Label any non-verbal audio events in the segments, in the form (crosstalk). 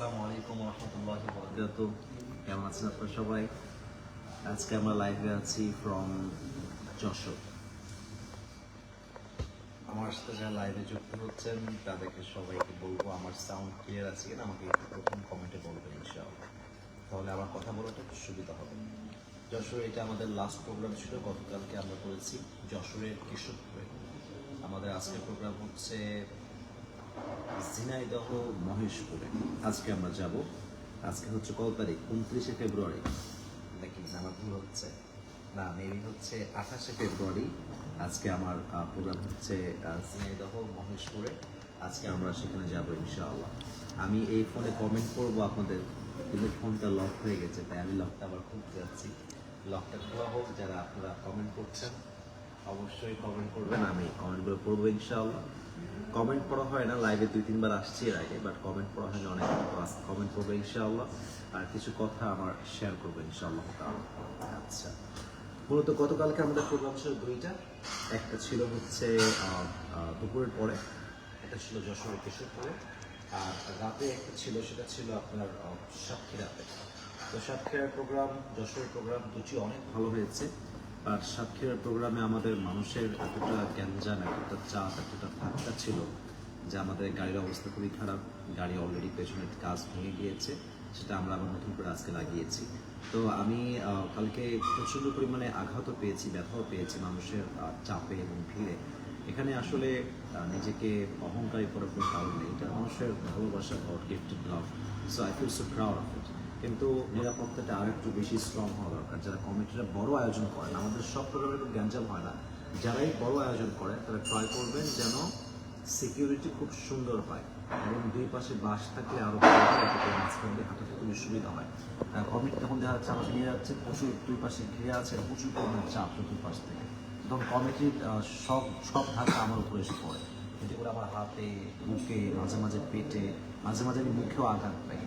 কেমন আছেন আপনারা সবাই? আজকে আমরা লাইভে আছি ফ্রম যশোর। আমার সাথে যারা লাইভে যুক্ত হচ্ছেন, তাদেরকে সবাইকে বলব আমার সাউন্ড ক্লিয়ার আছে কিনা, আমাকে একটু প্রথম কমেন্টে বলবেন ইনশাআল্লাহ। তাহলে আমার কথা বলাটা একটু সুবিধা হবে। যশোর এটা আমাদের লাস্ট প্রোগ্রাম ছিল, গতকালকে আমরা করেছি যশোরের কেশবপুরে আমাদের আজকের প্রোগ্রাম হচ্ছে ঝিনাইদহ মহেশপুরে। আজকে আমরা যাব। আজকে হচ্ছে কত তারিখ? উনত্রিশে ফেব্রুয়ারি। না আমার ভুল হচ্ছে। না মেবি হচ্ছে আঠাশে ফেব্রুয়ারি। আজকে আমার প্রোগ্রাম হচ্ছে ঝিনাইদহ মহেশপুরে। আজকে আমরা সেখানে যাব ইনশাআল্লাহ। আমি এই ফোনে কমেন্ট করব আপনাদের, কিন্তু ফোনটা লক হয়ে গেছে, তাই আমি লকটা আবার খুলতে যাচ্ছি। লকটা খোলা হোক, যারা আপনারা কমেন্ট করছেন, অবশ্যই কমেন্ট করবেন, আমি কমেন্টগুলো পড়ব ইনশাআল্লাহ। কমেন্ট পড়া হয় না লাইভে দুই, তিনবার আসছি এর আগে বাট কমেন্ট পড়া হয় অনেক কমেন্ট করব ইনশাআল্লাহ। আর কিছু কথা আমার শেয়ার করব ইনশাআল্লাহ। আচ্ছা। মূলত গতকালকে আমাদের প্রোগ্রাম ছিল দুইটা। একটা ছিল হচ্ছে দুপুরের পরে, একটা ছিল যশোরের কিশোরপুরে, আর রাতে একটা ছিল, সেটা ছিল আপনার সাতক্ষীরাতে। তো সাতক্ষীরার প্রোগ্রাম যশোরের প্রোগ্রাম দুটি অনেক ভালো হয়েছে। আর সাতক্ষীরার প্রোগ্রামে আমাদের মানুষের এতটা গ্যাঞ্জাম, এতটা চাপ, এতটা ধাক্কা ছিল যে আমাদের গাড়ির অবস্থা খুবই খারাপ। গাড়ি অলরেডি পেছনের কাজ ভেঙে গিয়েছে, সেটা আমরা আবার নতুন করে আজকে লাগিয়েছি। তো আমি কালকে প্রচণ্ড পরিমাণে আঘাতও পেয়েছি, ব্যথাও পেয়েছি মানুষের চাপে এবং ভিড়ে। এখানে আসলে নিজেকে অহংকারী করার কোনো কারণ নেই। এটা মানুষের ভালোবাসা god gifted love so I feel so proud of it কিন্তু নিরাপত্তাটা আর একটু বেশি স্ট্রং হওয়া দরকার। যারা কমিটিরা বড় আয়োজন করেন, আমাদের সব প্রোগ্রামে খুব গ্যাঞ্জাম হয় না। যারাই বড় আয়োজন করে, তারা ট্রাই করবেন যেন সিকিউরিটি খুব সুন্দর হয় এবং দুই পাশে বাস থাকলে আরও ভালো এতে করে মাঝখান হাঁটাতে খুবই সুবিধা হয়। কমিটি তখন দেখা যাচ্ছে আমাকে নিয়ে যাচ্ছে, প্রচুর দুই পাশে ঘিরে আছে, প্রচুর পরিমাণ চাপ চতুর্পাশ থেকে। তখন কমিটির সব সব ধাক্কা আমার উপরে এসে পড়ে। এতে করে আমার হাতে, বুকে, মাঝে মাঝে পেটে, মাঝে মাঝে আমি মুখেও আঘাত পাই।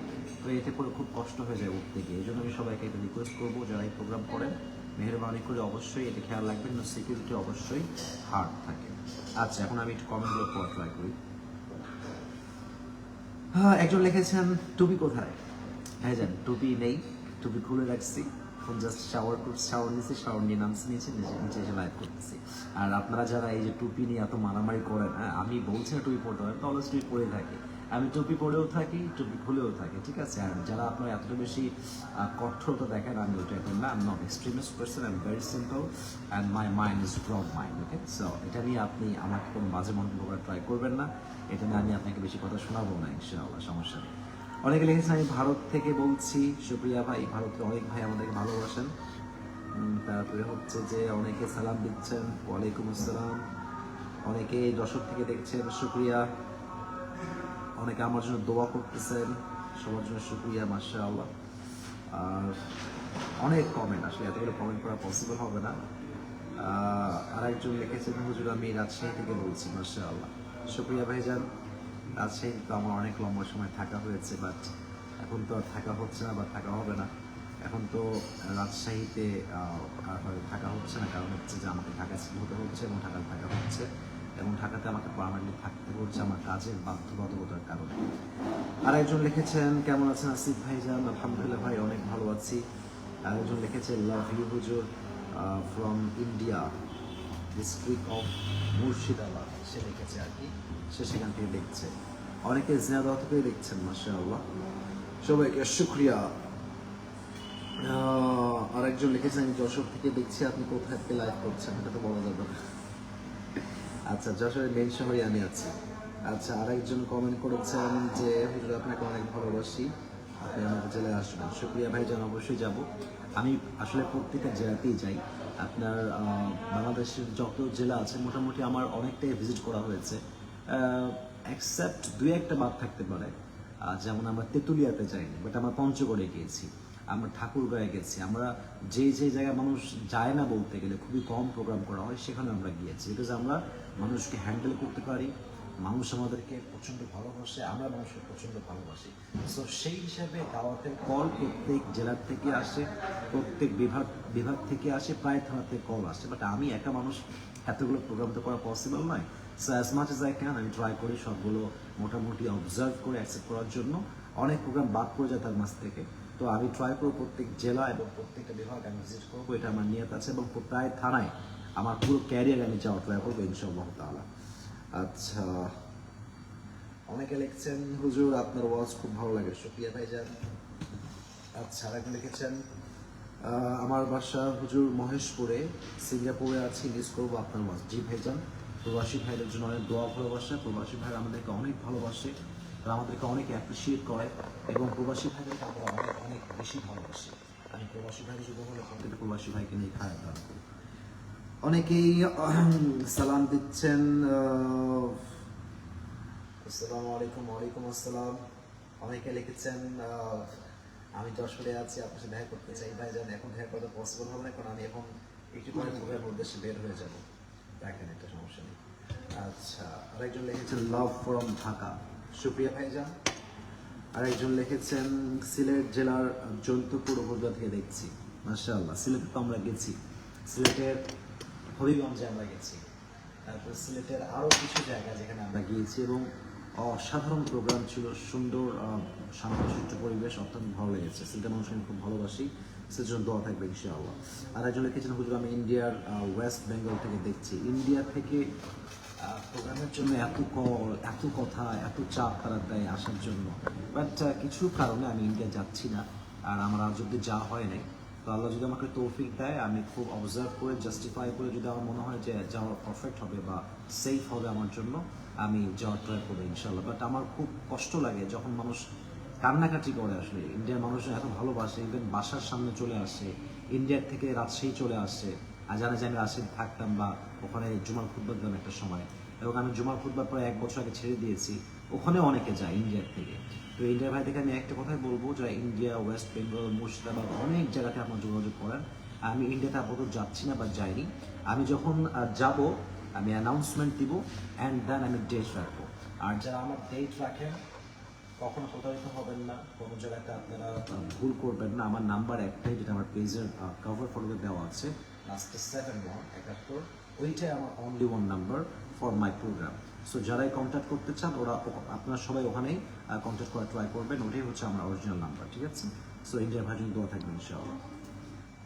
তো এতে করে খুব কষ্ট হয়ে যায় উঠতে গিয়ে। এই জন্য আমি সবাইকে এটা রিকোয়েস্ট করব, যারা এই প্রোগ্রাম করেন, মেহরবানি করে অবশ্যই এটা খেয়াল রাখবেন, না সিকিউরিটি অবশ্যই হার্ড থাকে। আচ্ছা এখন আমি একটু কমেন্টগুলো পড়া ট্রাই করি। হ্যাঁ একজন লিখেছেন, টুপি কোথায়? হ্যাঁ জান, টুপি নেই, টুপি খুলে রাখছি। এখন জাস্ট শাওয়ার শাওয়ার নিয়েছি শাওয়ার নিয়ে নামছি, নিয়েছি, নিচে নিচে এসে লাইভ করতেছি। আর আপনারা যারা এই যে টুপি নিয়ে এত মারামারি করেন হ্যাঁ আমি বলছি না টুপি পড়তে হবে তাহলে টুপি পরে থাকি। আমি টুপি পরেও থাকি, টুপি খুলেও থাকি, ঠিক আছে? আর যারা আপনারা এতটা বেশি কঠোরতা দেখেন, আমি ওইটা এখন না আমি not extremist person I am very simple and my mind is broad mind okay so এটা নিয়ে আপনি আমাকে কোনো মাঝে মন্তব্য করার ট্রাই করবেন না। এটা নিয়ে আমি আপনাকে বেশি কথা শোনাবো না, ইনশাআল্লাহ, সমস্যা নেই। অনেকে লিখেছেন, আমি ভারত থেকে বলছি, সুপ্রিয়া ভাই, ভারতে অনেক ভাই আমাদেরকে ভালোবাসেন। তারপরে হচ্ছে যে অনেকে সালাম দিচ্ছেন, ওয়ালাইকুম আসসালাম। অনেকে যশোর থেকে দেখছেন, সুপ্রিয়া অনেকে আমার জন্য দোয়া করতেছেন, সবার জন্য সুপ্রিয়া মাসা আল্লাহ আর অনেক কমেন্ট আসলে এতগুলো কমেন্ট করা পসিবল হবে না। আর একজন লিখেছেন, হুজুর, আমি রাজশাহী থেকে বলছি মাসা আল্লাহ সুপ্রিয়া ভাইজান রাজশাহী তো আমার অনেক লম্বা সময় থাকা হয়েছে বাট এখন তো আর থাকা হচ্ছে না, বা থাকা হবে না। এখন তো রাজশাহীতে আর থাকা হচ্ছে না, কারণ হচ্ছে যে আমাকে ঢাকা হতে হচ্ছে এবং ঢাকায় থাকা হচ্ছে। এবং ঢাকাতে আমাকে পার্মানেন্টলি থাকতে হচ্ছে আমার কাজের বাধ্যবাধকতার কারণে। আর একজন লিখেছেন, কেমন আছেন আসিফ ভাই ভাইজান? আলহামদুলিল্লাহ ভাই, অনেক ভালো আছি। আর একজন লিখেছেন, লাভ ইউ হুজুর from India district of Murshidabad. সে লিখেছে আর কি, সে সেখান থেকে দেখছে। অনেকে জিনাদাহ থেকে দেখছেন মাসা আল্লাহ সবাইকে শুক্রিয়া। আরেকজন লিখেছেন আমি যশোর থেকে দেখছি আপনি কোথায় লাইভ করছেন? এটা তো বলা যাবে না। আচ্ছা যশোরের মেন শহরে আমি আছি। আচ্ছা আরেকজন কমেন্ট করেছেন যে, হুজুর, আপনাকে অনেক ভালোবাসি। আপনি আমাদের জেলায় আসবেন। সুপ্রিয়া ভাইজান অবশ্যই যাব। আমি আসলে প্রত্যেকটা জেলাতেই যাই। আপনার বাংলাদেশের যত জেলা আছে, মোটামুটি আমার অনেকটাই ভিজিট করা হয়েছে। অ্যাকসেপ্ট দুই একটা বাদ থাকতে পারে। যেমন আমরা তেঁতুলিয়াতে যাইনি বাট আমরা পঞ্চগড়ে গিয়েছি। আমরা ঠাকুরগাঁয়ে গেছি। আমরা যে যে জায়গায় মানুষ যায় না বলতে গেলে, খুবই কম প্রোগ্রাম করা হয়, সেখানে আমরা গিয়েছি। বিকজ আমরা মানুষকে হ্যান্ডেল করতে পারি, মানুষ আমাদেরকে প্রচণ্ড ভালোবাসে, আমরা মানুষকে প্রচণ্ড ভালোবাসি। সো সেই হিসাবে দাওয়াতের কল প্রত্যেক জেলার থেকে আসে, প্রত্যেক বিভাগ বিভাগ থেকে আসে, প্রায় থানা থেকে কল আসে। বাট আমি একা মানুষ, এতগুলো প্রোগ্রাম তো করা পসিবল নয়। So as much as I can আমি ট্রাই করি সবগুলো মোটামুটি অবজার্ভ করে অ্যাকসেপ্ট করার জন্য। অনেক প্রোগ্রাম বাদ পড়ে যায় তার মাঝ থেকে। তো আমি ট্রাই করব প্রত্যেক জেলা এবং প্রত্যেকটা বিভাগ আমি ভিজিট করব, এটা আমার নিয়ত আছে এবং প্রায় থানায় আমার পুরো ক্যারিয়ার আমি যাওয়া ট্রাই করব, ইনশাআল্লাহ তাআলা। আচ্ছা অনেকে লিখছেন, হুজুর, আপনার ওয়াজ খুব ভালো লাগে। সুপ্রিয়া ভাইজান। আচ্ছা আরেকজন লিখেছেন আমার বাসা হুজুর মহেশপুরে, সিঙ্গাপুরে আছি মিস করব আপনার ওয়াজ। জি ভাইজান, প্রবাসী ভাইদের জন্য অনেক দোয়া, ভালোবাসা। প্রবাসী ভাই আমাদেরকে অনেক ভালোবাসে, তারা আমাদেরকে অনেক অ্যাপ্রিসিয়েট করে এবং প্রবাসী ভাইদেরকে আমরা অনেক অনেক বেশি ভালোবাসি। আমি প্রবাসী ভাই যদি বলে প্রত্যেকটা প্রবাসী ভাইকে নিয়ে দান করি। অনেকেই (clears throat) সালাম দিচ্ছেন আসসালামু আলাইকুম ওয়ালাইকুম আসসালাম। অনেকে লিখেছেন আমি যশোরে আছি আপনার সাথে দেখা করতে চাই। ভাই জান এখন দেখা করা পসিবল হবে না? কারণ আমি এখন একটু পরে উদ্দেশ্যে বের হয়ে যাব। দেখেন একটা সমস্যা নেই। আচ্ছা আরেকজন লিখেছেন লাভ ফ্রম ঢাকা সুপ্রিয়া ভাইজান আরেকজন লিখেছেন সিলেট জেলার জন্তুপুর উপজেলা থেকে দেখছি। মাশাআল্লাহ সিলেটে তো আমরা গেছি। সিলেটের হবিগঞ্জে আমরা গেছি। তারপর সিলেটের আরও কিছু জায়গা যেখানে আমরা গিয়েছি এবং অসাধারণ প্রোগ্রাম ছিল, সুন্দর শান্তশিষ্ট পরিবেশ অত্যন্ত ভালো লেগেছে। সিলেটের মানুষ আমি খুব ভালোবাসি। সেজন্য দোয়া থাকবে ইনশাআল্লাহ। আর একজন লিখেছেন হুজুর আমি ইন্ডিয়ার ওয়েস্ট বেঙ্গল থেকে দেখছি। ইন্ডিয়া থেকে প্রোগ্রামের জন্য এত কল, এত কথা, এত চাপ তারা দেয় আসার জন্য। বাট কিছু কারণে আমি ইন্ডিয়া যাচ্ছি না। আর আমার আজ অব্দি যাওয়া হয় নাই। তো আল্লাহ যদি আমাকে তৌফিক দেয়, আমি খুব অবজার্ভ করে জাস্টিফাই করে যদি আমার মনে হয় যে যাওয়া পারফেক্ট হবে বা সেফ হবে আমার জন্য, আমি যাওয়ার ট্রাই করব ইনশাল্লাহ বাট আমার খুব কষ্ট লাগে যখন মানুষ কান্নাকাটি করে আসলে। ইন্ডিয়ার মানুষ এত ভালোবাসে ইভেন বাসার সামনে চলে আসে ইন্ডিয়ার থেকে রাজশাহী চলে আসে আর জানে যে আমি থাকতাম বা ওখানে জুমার ফুটবল দিলাম একটা সময়। এবং আমি জুমার ফুটবল প্রায় এক বছর আগে ছেড়ে দিয়েছি। ওখানে অনেকে যায় ইন্ডিয়ার থেকে। তো ইন্ডিয়ার ভাই থেকে আমি একটা কথাই বলব যে ইন্ডিয়া, ওয়েস্ট বেঙ্গল, মুর্শিদাবাদ অনেক জায়গাতে আপনার যোগাযোগ করেন আমি ইন্ডিয়াতে আপাতত যাচ্ছি না বা যাইনি। আমি যখন যাব, আমি অ্যানাউন্সমেন্ট দিব অ্যান্ড দেন আমি ডেট রাখব। আর যারা আমার ডেট রাখেন, কখনো প্রতারিত হবেন না। কোনো জায়গাতে আপনারা ভুল করবেন না। আমার নাম্বার একটাই, যেটা আমার পেজের কভার ফটোতে দেওয়া আছে। লাস্টে সেভেন ওয়ান একাত্তর। ওইটাই আমার only one number for my program so যারাই কন্ট্যাক্ট করতে চান ওরা আপনারা সবাই ওখানেই কন্ট্যাক্ট করা ট্রাই করবেন। ওটাই হচ্ছে আমার অরিজিনাল নাম্বার ঠিক আছে? সো ইন্ডিয়ার ভার্জন দোয়া থাকবে ইনশাআল্লাহ।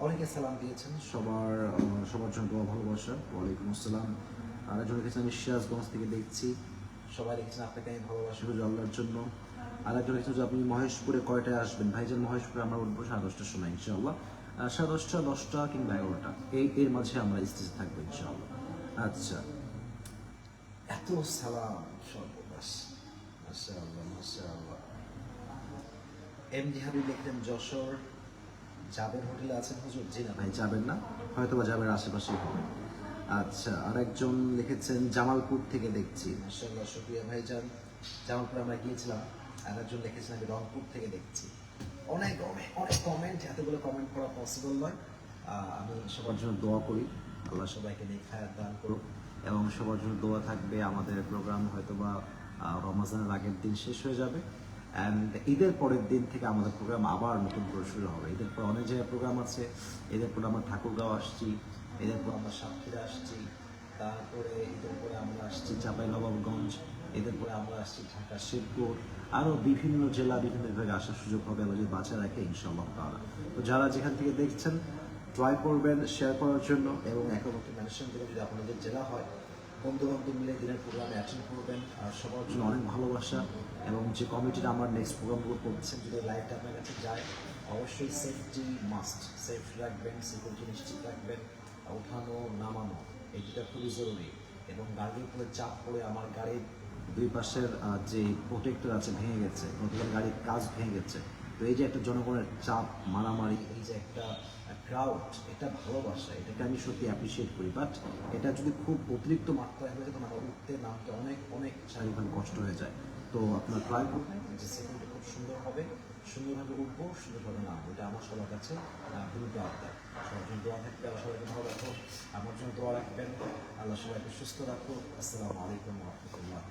অনেকে সালাম দিয়েছেন? সবার সবার জন্য দোয়া ভালোবাসা। ওয়ালাইকুম আসসালাম। আর একজন লিখেছেন আমি সিরাজগঞ্জ থেকে দেখছি। সবাই লিখেছেন আপনাকে আমি ভালোবাসি। আল্লাহর জন্য। আর একজন লিখেছেন যে আপনি মহেশপুরে কয়টায় আসবেন? ভাইজান মহেশপুরে আমরা উঠবো সাড়ে দশটার সময় ইনশাআল্লাহ। সাড়ে দশটা দশটা কিংবা এগারোটা। এই এর মাঝে আমরা স্টেজে থাকব ইনশাআল্লাহ। আচ্ছা। এত সালাম সর্বনাশ মাশাআল্লাহ মাশাআল্লাহ এমডি হাবিব লিখলেন যশোর জাবের হোটেলে আছেন হুজুর? জি না ভাই, যাবেন না। হয়তো বা যাবের আশেপাশেই হবে। আচ্ছা আরেকজন লিখেছেন, জামালপুর থেকে দেখছি। মাশাআল্লাহ, শুক্রিয়া ভাইজান জামালপুর আমরা গিয়েছিলাম আর একজন লিখেছেন, আমি রংপুর থেকে দেখছি। অনেক অনেক অনেক কমেন্ট এতগুলো কমেন্ট করা পসিবল নয়। আমি সবার জন্য দোয়া করি। আল্লাহ সবাইকে নিয়ে খায়াত দান করুক। এবং সবার জন্য দোয়া থাকবে। আমাদের প্রোগ্রাম হয়তো বা রমজানের আগের দিন শেষ হয়ে যাবে। অ্যান্ড ঈদের পরের দিন থেকে আমাদের প্রোগ্রাম আবার নতুন করে শুরু হবে। ঈদের পর অনেক জায়গায় প্রোগ্রাম আছে। ঈদের পর আমরা ঠাকুরগাঁও আসছি, ঈদের পর আমরা সাতক্ষীরা আসছি, তারপরে ঈদের পরে আমরা আসছি চাপাই নবাবগঞ্জ ঈদের পরে আমরা আসছি ঢাকা শেরপুর আরও বিভিন্ন জেলা বিভিন্ন বিভাগে আসার সুযোগ হবে আমরা যদি বাঁচা রাখে ইনশাআল্লাহ তাআলা। তো যারা যেখান থেকে দেখছেন ট্রাই করবেন শেয়ার করার জন্য। এবং মেনশন থেকে যদি আপনাদের জেলা হয় বন্ধু বান্ধব মিলে দিনের প্রোগ্রামে অ্যাটেন্ড করবেন আর সবার জন্য অনেক ভালোবাসা এবং যে কমিটিটা আমার নেক্সট প্রোগ্রামগুলো করছেন যদি লাইভটা আপনার কাছে যায় অবশ্যই সেফটি মাস্ট সেফ রাখবেন সিকিউরিটি নিশ্চিত রাখবেন ওঠানো নামানো এই দুটা খুবই জরুরি। এবং গাড়ির উপরে চাপ পড়ে আমার গাড়ির দুই পাশের যে প্রোটেক্টর আছে ভেঙে গেছে নতুন গাড়ির কাজ ভেঙে গেছে। তো এই যে একটা জনগণের চাপ মারামারি এই যে একটা ক্রাউড এটা ভালোবাসা, এটাকে আমি সত্যি অ্যাপ্রিসিয়েট করি। বাট এটা যদি খুব অতিরিক্ত মাত্রায় হয়ে যায় তখন আমার উঠতে, নামতে অনেক অনেক শারীরিকভাবে কষ্ট হয়ে যায়। তো আপনার ট্রাই করবেন যে সিকিউরিটি খুব সুন্দর হবে, সুন্দরভাবে উঠবো, সুন্দরভাবে নামবো। এটা আমার সবার কাছে বিরুদ্ধ আবদার সবার জন্য দোয়া থাকবে, আল্লাহ সবাইকে ভালো রাখো আমার জন্য দোয়া রাখবেন। আল্লাহ সবাইকে সুস্থ রাখো আসসালামু আলাইকুম রহমতুল্লাহ